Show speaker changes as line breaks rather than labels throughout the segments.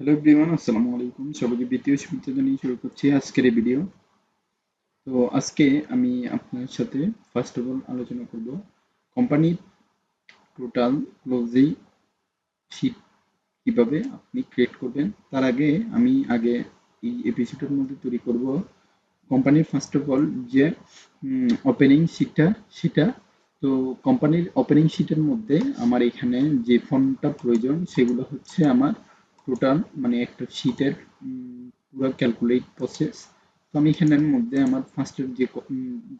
Hello everyone আসসালামু আলাইকুম সবাইকে দ্বিতীয় শুভেচ্ছা জানিয়ে শুরু করছি আজকের ভিডিও তো আজকে আমি আপনার সাথে ফার্স্ট অফ অল আলোচনা করব কোম্পানির টোটাল ক্লোজিং শিট কীভাবে আপনি ক্রিয়েট করবেন। তার আগে আমি আগে এই এপিসোডের মধ্যে তৈরি করব কোম্পানির ফার্স্ট অফ অল যে ওপেনিং শিটটা সেটা। তো কোম্পানির ওপেনিং শিটের মধ্যে আমার এখানে যে ফন্টটা প্রয়োজন, সেগুলো হচ্ছে আমার টোটাল মানে একটা শিটের পুরো ক্যালকুলেট প্রসেস তো আমি এখানের মধ্যে আমার ফার্স্টের যে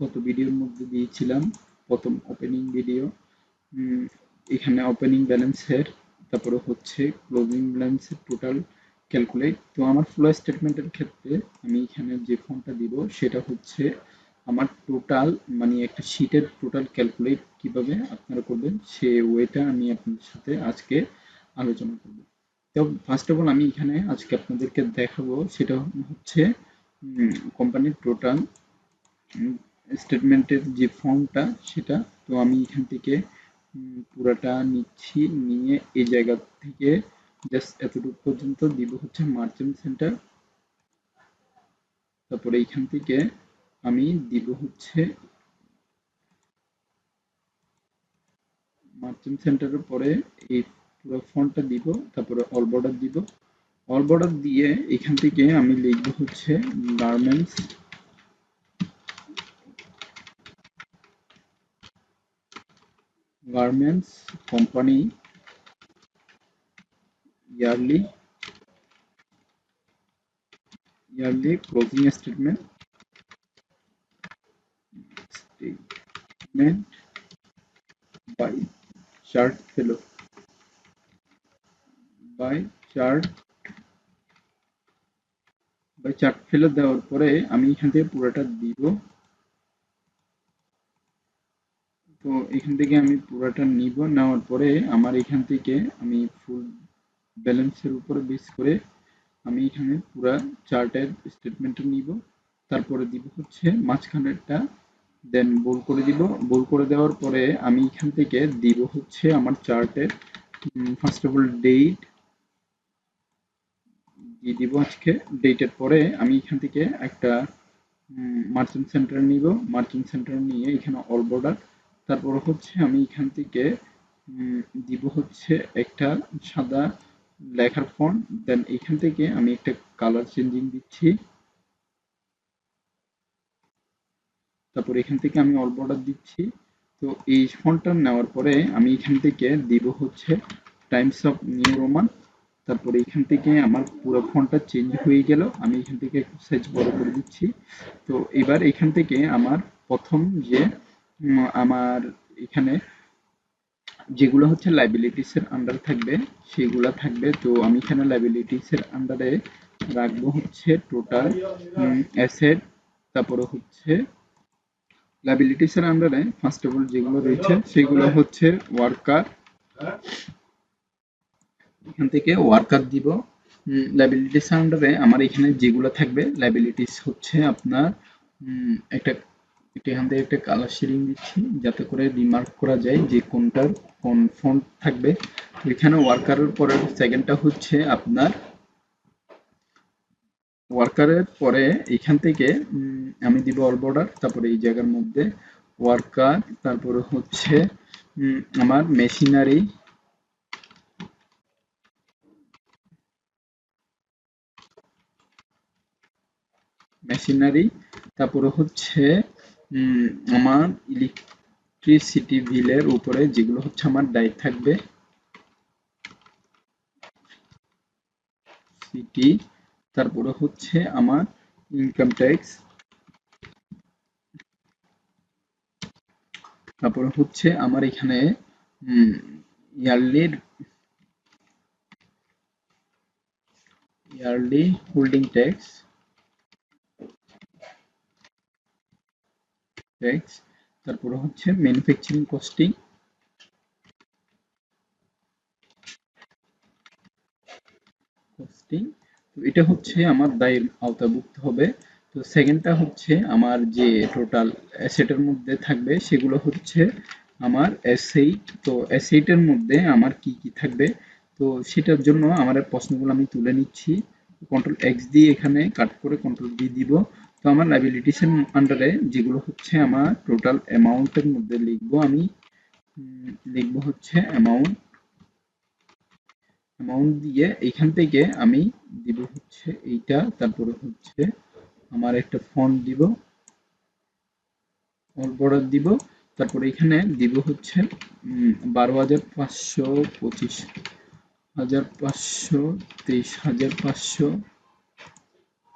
গত ভিডিওর মধ্যে দিয়েছিলাম, প্রথম ওপেনিং ভিডিও এখানে ওপেনিং ব্যালেন্সের তারপরে হচ্ছে ক্লোজিং ব্যালেন্সের টোটাল ক্যালকুলেট তো আমার ফ্লো স্টেটমেন্টের ক্ষেত্রে আমি এখানে যে ফর্মটা দিব, সেটা হচ্ছে আমার টোটাল মানে একটা শিটের টোটাল ক্যালকুলেট কীভাবে আপনারা করবেন, সে ওয়েটা আমি আপনাদের সাথে আজকে আলোচনা করব। তো ফার্স্ট অফ অল আমি এখানে আজকে আপনাদেরকে দেখাবো সেটা হচ্ছে কোম্পানির টোটাল স্টেটমেন্টের যে ফর্মটা সেটা। তো আমি এখান থেকে পুরাটা নিচ্ছি, নিয়ে এই জায়গা থেকে জাস্ট এতটুকু পর্যন্ত দিব হচ্ছে মার্চেন্ট সেন্টার তারপরে এইখান থেকে আমি দিব হচ্ছে মার্চেন্ট সেন্টারের পরে এই ফন্টটা দিব, তারপরে অল বর্ডার দিব। অল বর্ডার দিয়ে এখান থেকে আমি লিখব হচ্ছে garments garments company yearly yearly closing statement statement by chart fellow by chart by chart fellow দেওয়ার পরে আমি এখান থেকে পুরোটা দিব। তো এখান থেকে আমি পুরোটা নিব, নেওয়ার পরে আমার এখান থেকে আমি ফুল ব্যালেন্সের উপরে বেস করে আমি এখানে পুরো চার্টের স্টেটমেন্টটা নিব। তারপরে দিব হচ্ছে মাঝখানেরটা দেন বোল করে দিব। বোল করে দেওয়ার পরে আমি এখান থেকে দিব হচ্ছে আমার চার্টের ফার্স্ট অফ অল ডেট দিয়ে দিব আজকে। ডেটের পরে আমি এখান থেকে একটা মার্চেন্ট সেন্টার নিব। মার্চেন্ট সেন্টার নিয়ে এখানে অল বর্ডার তারপর হচ্ছে আমি এখান থেকে দিব হচ্ছে একটা সাদা লেখার ফন্ট দেন এখান থেকে আমি একটা কালার চেঞ্জিং দিচ্ছি। তারপর এখান থেকে আমি অল বর্ডার দিচ্ছি। তো এই ফন্টটা নেওয়ার পরে আমি এখান থেকে দিব হচ্ছে টাইমস অফ নিউ রোমান তারপরে এখান থেকে আমার পুরো ফোনটা চেঞ্জ হয়ে গেল। আমি এখান থেকে সাইজ বড় করে দিচ্ছি। তো এবার এখান থেকে আমার প্রথম যে আমার এখানে যেগুলো হচ্ছে লাইবিলিটিসের আন্ডার থাকবে, সেগুলো থাকবে। তো আমি এখানে লাইবিলিটিসের আন্ডারে রাখব হচ্ছে টোটাল অ্যাসেট তারপরে হচ্ছে লাইবিলিটিসের আন্ডারে ফার্স্ট অফ অল যেগুলো রয়েছে, সেগুলো হচ্ছে ওয়ার্কার এখান থেকে ওয়ার্কার দিব। লাইবিলিটিস আন্ডারে আমার এখানে যেগুলো থাকবে লাইবিলিটিস হচ্ছে আপনার একটা এখান থেকে একটা কালার শেডিং দিচ্ছি, যাতে করে রিমার্ক করা যায় যে কোনটার, কোন ফন্ট থাকবে। এখানে ওয়ার্কারের পরের সেকেন্ডটা হচ্ছে আপনার ওয়ার্কারের পরে এখান থেকে আমি দিব অল বর্ডার তারপরে এই জায়গার মধ্যে ওয়ার্কার তারপরে হচ্ছে আমার মেশিনারি মেশিনারি তারপরে হচ্ছে আমার ইলেকট্রিসিটি বিলের উপরে যেগুলো হচ্ছে আমার দায় থাকবে সিটি তারপরে হচ্ছে আমার ইনকাম ট্যাক্স তারপরে হচ্ছে আমার এখানে ইয়ারলির ইয়ারলি হোল্ডিং ট্যাক্স ট্যাক্স তারপরে হচ্ছে ম্যানুফ্যাকচারিং কস্টিং কস্টিং এটা হচ্ছে আমার দায়ের আওতাভুক্ত হবে। তো সেকেন্ডটা হচ্ছে আমার যে টোটাল অ্যাসেটের মধ্যে থাকবে সেগুলো হচ্ছে আমার অ্যাসেট তো অ্যাসেটের মধ্যে আমার কি কি থাকবে? তো সেটার জন্য আমার প্রশ্নগুলো আমি তুলে নিচ্ছি। কন্ট্রোল এক্স দিয়ে এখানে কাট করে কন্ট্রোল ডি দিব। তো আমার লাইবিলিটিস এর আন্ডারে যেগুলো হচ্ছে আমার টোটাল অ্যামাউন্টের মধ্যে লিখব আমি লিখব হচ্ছে অ্যামাউন্ট অ্যামাউন্ট দিয়ে এখান থেকে আমি দিব হচ্ছে এইটা, তারপরে হচ্ছে আমার একটা ফন্ট দিব অল বর্ডার দিব, তারপরে এখানে দিব হচ্ছে বারো হাজার পাঁচশো পঁচিশ, হাজার পাঁচশো তেইশ, হাজার পাঁচশো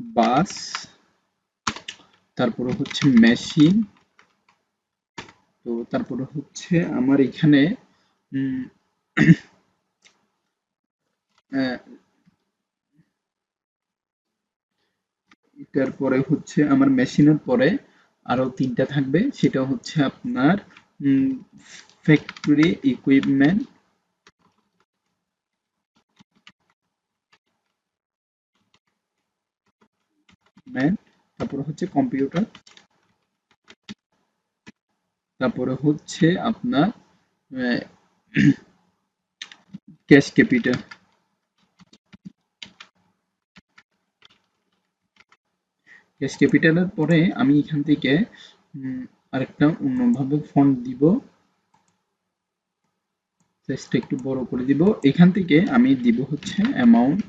বাস, তারপরে হচ্ছে মেশিন, তো তারপরে হচ্ছে আমার এখানে এটার পরে হচ্ছে আমার মেশিনের পরে আরও তিনটা থাকবে, সেটা হচ্ছে আপনার ফ্যাক্টরি ইকুইপমেন্ট তারপরে হচ্ছে কম্পিউটার তারপরে হচ্ছে আপনার ক্যাশ ক্যাপিটাল ক্যাশ ক্যাপিটালের পরে আমি এখান থেকে আরেকটা অন্যভাবে ফন্ট দিব একটু বড় করে দিব, এখান থেকে আমি দিব হচ্ছে অ্যামাউন্ট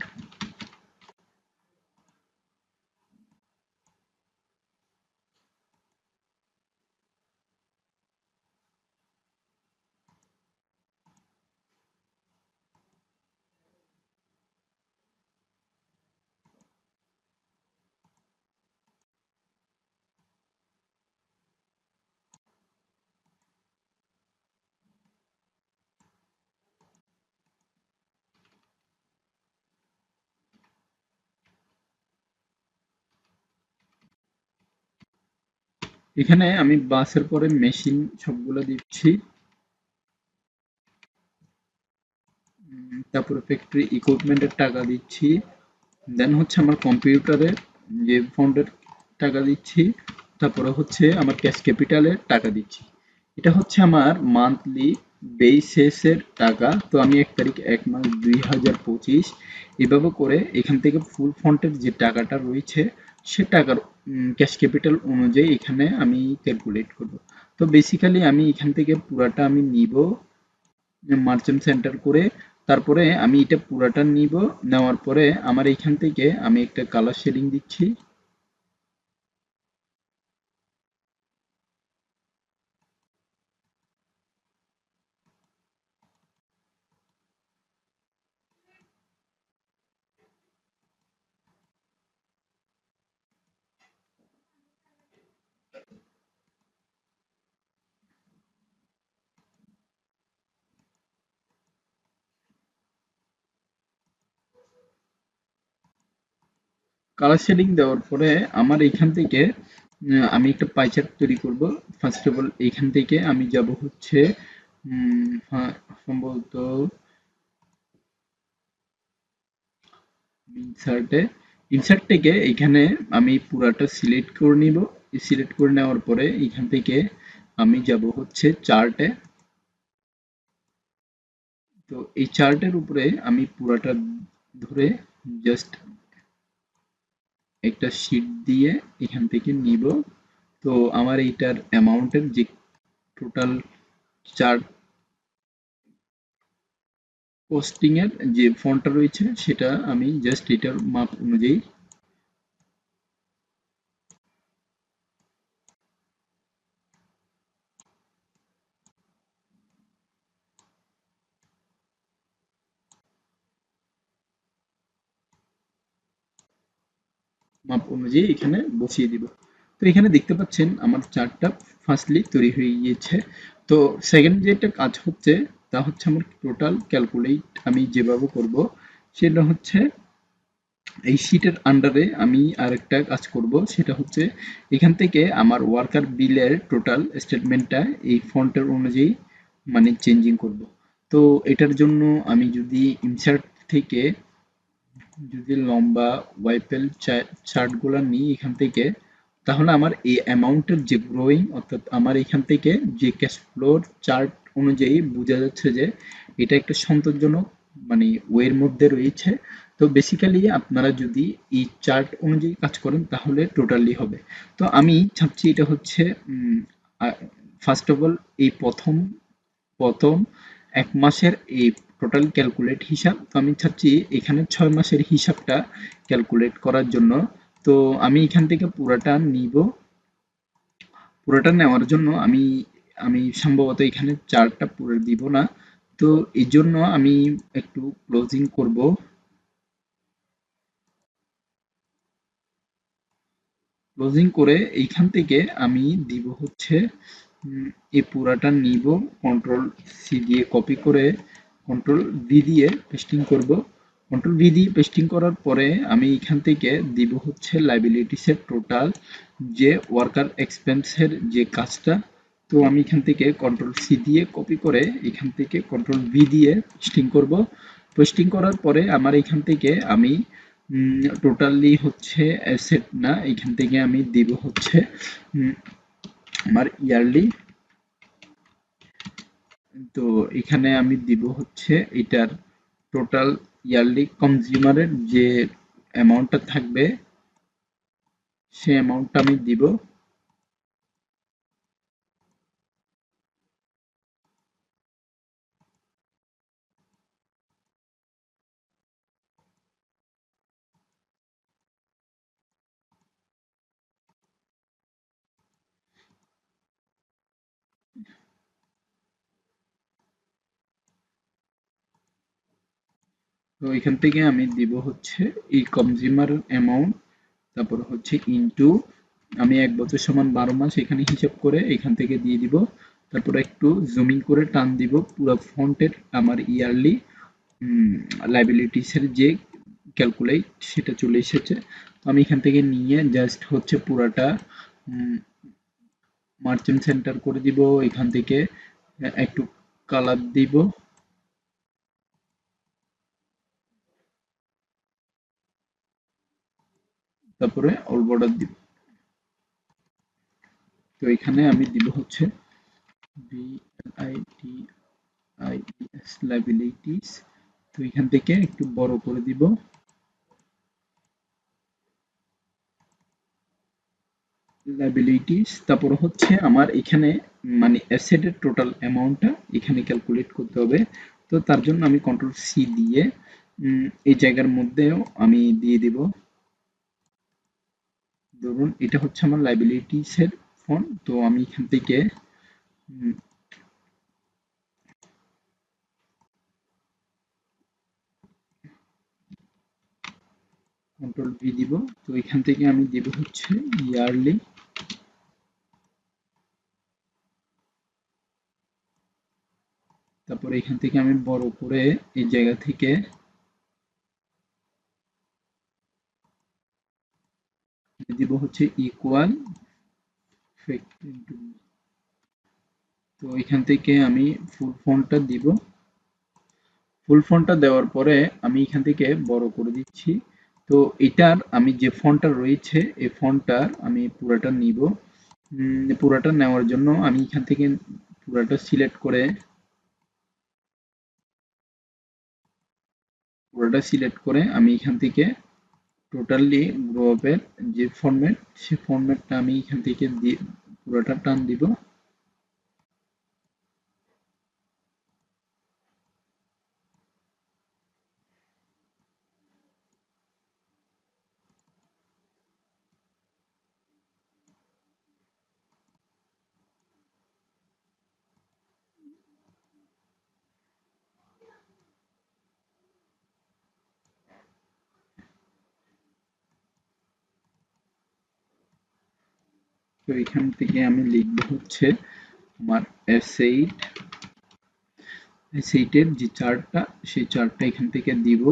এখানে আমি বাসের পরে মেশিন সবগুলো দিচ্ছি। তারপরে ফ্যাক্টরি ইকুইপমেন্টের টাকা দিচ্ছি। দেন হচ্ছে আমার কম্পিউটারের যে ফন্ডের টাকা দিচ্ছি। তারপরে হচ্ছে আমার ক্যাশ ক্যাপিটালের টাকা দিচ্ছি। এটা হচ্ছে আমার মান্থলি বেসেসের টাকা। তো আমি এক তারিখ, এক মাস দুই হাজার পঁচিশ এভাবে করে এখান থেকে ফুল ফন্টের যে টাকাটা রয়েছে, সে টাকার ক্যাশ ক্যাপিটাল অনুযায়ী এখানে আমি ক্যালকুলেট করব। তো বেসিক্যালি আমি এখান থেকে পুরাটা আমি নিব মার্চেন্ট সেন্টার করে, তারপরে আমি এটা পুরাটা নিব, নেওয়ার পরে আমার এখান থেকে আমি একটা কালার শেডিং দিচ্ছি। কালার শেডিং দেওয়ার পরে আমার এখান থেকে আমি একটা পাইচার তৈরি করব। ফার্স্ট অফ অল এখান থেকে আমি যাব হচ্ছে সম্ভবত ইনসার্টে ইনসার্ট থেকে এখানে আমি পুরাটা সিলেক্ট করে নিব। সিলেক্ট করে নেওয়ার পরে এখান থেকে আমি যাব হচ্ছে চার্টে তো এই চার্টের উপরে আমি পুরাটা ধরে জাস্ট একটা শিট দিয়ে এখান থেকে নিব। তো আমার এইটার অ্যামাউন্টের যে টোটাল চার্ট পোস্টিংয়ের যে ফোনটা রয়েছে, সেটা আমি জাস্ট এটার মাপ অনুযায়ী মাপ অনুযায়ী এখানে বসিয়ে দিব। তো এখানে দেখতে পাচ্ছেন আমার চারটা ফার্স্টলি তৈরি হয়ে গিয়েছে। তো সেকেন্ড যেটা কাজ হচ্ছে, তা হচ্ছে আমার টোটাল ক্যালকুলেট আমি যেভাবে করব, সেটা হচ্ছে এই শিটের আন্ডারে আমি আরেকটা কাজ করব, সেটা হচ্ছে এখান থেকে আমার ওয়ার্কার বিলের টোটাল স্টেটমেন্টটা এই ফন্টের অনুযায়ী মানে চেঞ্জিং করব। তো এটার জন্য আমি যদি ইনসার্ট থেকে যদি লম্বা ওয়াইপেল চার্টগুলো নিই এখান থেকে, তাহলে আমার এই অ্যামাউন্টের যে গ্রোয়িং অর্থাৎ আমার এখান থেকে যে ক্যাশ ফ্লোর চার্ট অনুযায়ী বোঝা যাচ্ছে যে এটা একটা সন্তোষজনক মানে ওয়ের মধ্যে রয়েছে। তো বেসিক্যালি আপনারা যদি এই চার্ট অনুযায়ী কাজ করেন, তাহলে টোটালি হবে। তো আমি ছাপছি এটা হচ্ছে ফার্স্ট অফ অল এই প্রথম প্রথম এক মাসের এই টোটাল ক্যালকুলেট হিসাব। তো আমি চাচ্ছি এখানে ছয় মাসের হিসাবটা ক্যালকুলেট করার জন্য। তো আমি এখান থেকে পুরোটা নিব। পুরোটা নেওয়ার জন্য আমি আমি সম্ভবত এখানে চারটা পুরো দিব না। তো এই জন্য আমি একটু ক্লোজিং করব। ক্লোজিং করে এইখান থেকে আমি দিব হচ্ছে এই পুরাটা নিব। কন্ট্রোল সি দিয়ে কপি করে কন্ট্রোল ভি দিয়ে পেস্টিং করব। কন্ট্রোল ভি দিয়ে পেস্টিং করার পরে আমি এখান থেকে দিব হচ্ছে লাইবিলিটিসের টোটাল যে ওয়ার্কার এক্সপেন্সের যে কাজটা। তো আমি এখান থেকে কন্ট্রোল সি দিয়ে কপি করে এখান থেকে কন্ট্রোল ভি দিয়ে পেস্টিং করব। পেস্টিং করার পরে আমার এখান থেকে আমি টোটালি হচ্ছে অ্যাসেট না, এখান থেকে আমি দিব হচ্ছে আমার ইয়ারলি তো এখানে আমি দিব হচ্ছে এটার টোটাল ইয়ারলি কনজিউমারের যে অ্যামাউন্টটা থাকবে, সে অ্যামাউন্টটা আমি দিব তো এখান থেকে আমি দিব হচ্ছে এই কনজিউমার অ্যামাউন্ট তারপর হচ্ছে ইনটু আমি এক বছর সমান বারো মাস এখানে হিসাব করে এখান থেকে দিয়ে দিব। তারপর একটু জুমিং করে টান দিব পুরো ফন্টের আমার ইয়ারলি লাইবিলিটিসের যে ক্যালকুলেট সেটা চলে এসেছে। আমি এখান থেকে নিয়ে জাস্ট হচ্ছে পুরাটা মার্চেন্ট সেন্টার করে দিব। এখান থেকে একটু কালার দিব। তারপরে অল বর্ডার দিব। তো এখানে আমি দিব হচ্ছে বিআইটিআইএস লাইবিলিটিস তো এখান থেকে একটু বড় করে দিব। লাইবিলিটিস তারপর হচ্ছে আমার এখানে মানে অ্যাসেটের টোটাল অ্যামাউন্টটা এখানে ক্যালকুলেট করতে হবে। তো তার জন্য আমি কন্ট্রোল সি দিয়ে এই জায়গার মধ্যেও আমি দিয়ে দিব। ধরুন, এটা হচ্ছে আমার লাইবিলিটিসের ফোন তো আমি এখান থেকে কন্ট্রোল ভি দিব। তো এখান থেকে আমি দিব হচ্ছে ইয়ারলি তারপরে এখান থেকে আমি বড় করে এই জায়গা থেকে দিব হচ্ছে ইকুয়াল তো এখান থেকে আমি ফুল ফন্টটা দিব। ফুল ফন্টটা দেওয়ার পরে আমি এখান থেকে বড় করে দিচ্ছি। তো এটার আমি যে ফন্টটা রয়েছে, এই ফন্টটার আমি পুরাটা নিব। পুরাটা নেওয়ার জন্য আমি এখান থেকে পুরাটা সিলেক্ট করে পুরোটা সিলেক্ট করে আমি এখান থেকে টোটালি গ্রুপের যে ফর্মেট সে ফর্মেটটা আমি এখান থেকে দিয়ে পুরোটা টান দিব। তো এখান থেকে আমি লিখব হচ্ছে আমার এস এইট এর যে চার্টটা সেই চার্টটা এখান থেকে দিব।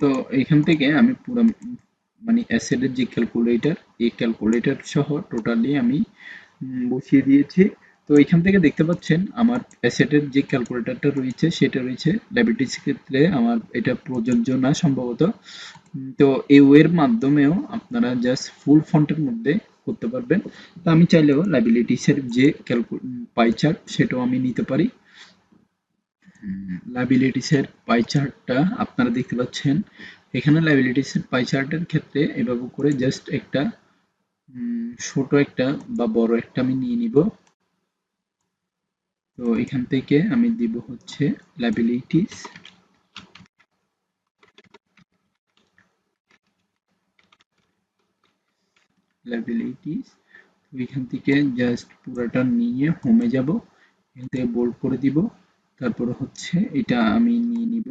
তো এখান থেকে আমি পুরো মানে অ্যাসেটের যে ক্যালকুলেটর এই ক্যালকুলেটর সহ টোটালি আমি বসিয়ে দিয়েছি। তো এখান থেকে দেখতে পাচ্ছেন আমার অ্যাসেটের যে ক্যালকুলেটরটা রয়েছে, সেটা রয়েছে লাইবিলিটিস ক্ষেত্রে আমার এটা প্রযোজ্য না সম্ভবত। তো এই ওয়ের মাধ্যমেও আপনারা জাস্ট ফুল ফন্টের মধ্যে করতে পারবেন। তো আমি চাইলেও লাইবিলিটিসের যে ক্যালকু পাই চার্ট সেটাও আমি নিতে পারি। লাইবিলিটিসের পাই চার্টটা আপনারা দেখতে পাচ্ছেন। এখানে লাইবিলিটিসের পাই চার্টের ক্ষেত্রে এভাবে করে জাস্ট একটা ছোট একটা বা বড় একটা আমি নিয়ে নিব। তো এখান থেকে আমি দিব হচ্ছে লাইবিলিটিস লাইবিলিটিস এখান থেকে জাস্ট পুরোটা নিয়ে হোমে যাব। এখান থেকে বোল্ড করে দিব। তারপর হচ্ছে এটা আমি নিয়ে নিব।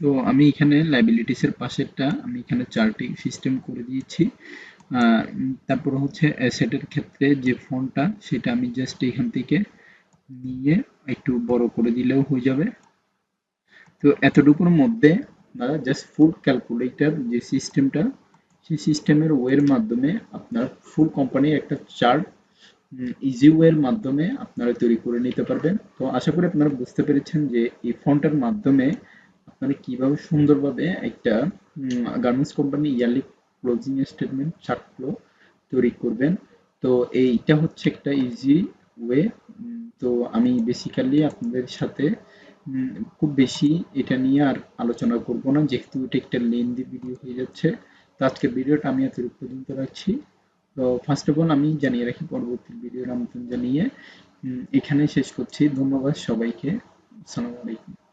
তো আমি এখানে লাইবিলিটিসের পাশেরটা, আমি এখানে চার্টিং সিস্টেম করে দিয়েছি। তারপর হচ্ছে অ্যাসেটের ক্ষেত্রে যে ফোনটা সেটা আমি জাস্ট এখান থেকে নিয়ে একটু বড় করে দিলেও হয়ে যাবে। তো এতটুকুর মধ্যে আপনারা জাস্ট ফুল ক্যালকুলেটর যে সিস্টেমটা সেই সিস্টেমের ওয়ের মাধ্যমে আপনার ফুল কোম্পানির একটা চার্ট ইজি ওয়ের মাধ্যমে আপনারা তৈরি করে নিতে পারবেন। তো আশা করি আপনারা বুঝতে পেরেছেন যে এই ফোনটার মাধ্যমে আপনারা কীভাবে সুন্দরভাবে একটা garments company yearly closing statement চার্টগুলো তৈরি করবেন। তো এইটা হচ্ছে একটা ইজি ওয়ে তো আমি বেসিক্যালি আপনাদের সাথে খুব বেশি এটা নিয়ে আর আলোচনা করব না, যেহেতু এটা একটা লেন্দি ভিডিও হয়ে যাচ্ছে। তো আজকের ভিডিওটা আমি এত পর্যন্ত রাখছি। তো ফার্স্ট অফ অল আমি জানিয়ে রাখি, পরবর্তী ভিডিওর আমন্ত্রণ জানিয়ে এখানে শেষ করছি। ধন্যবাদ সবাইকে। আসসালামু আলাইকুম।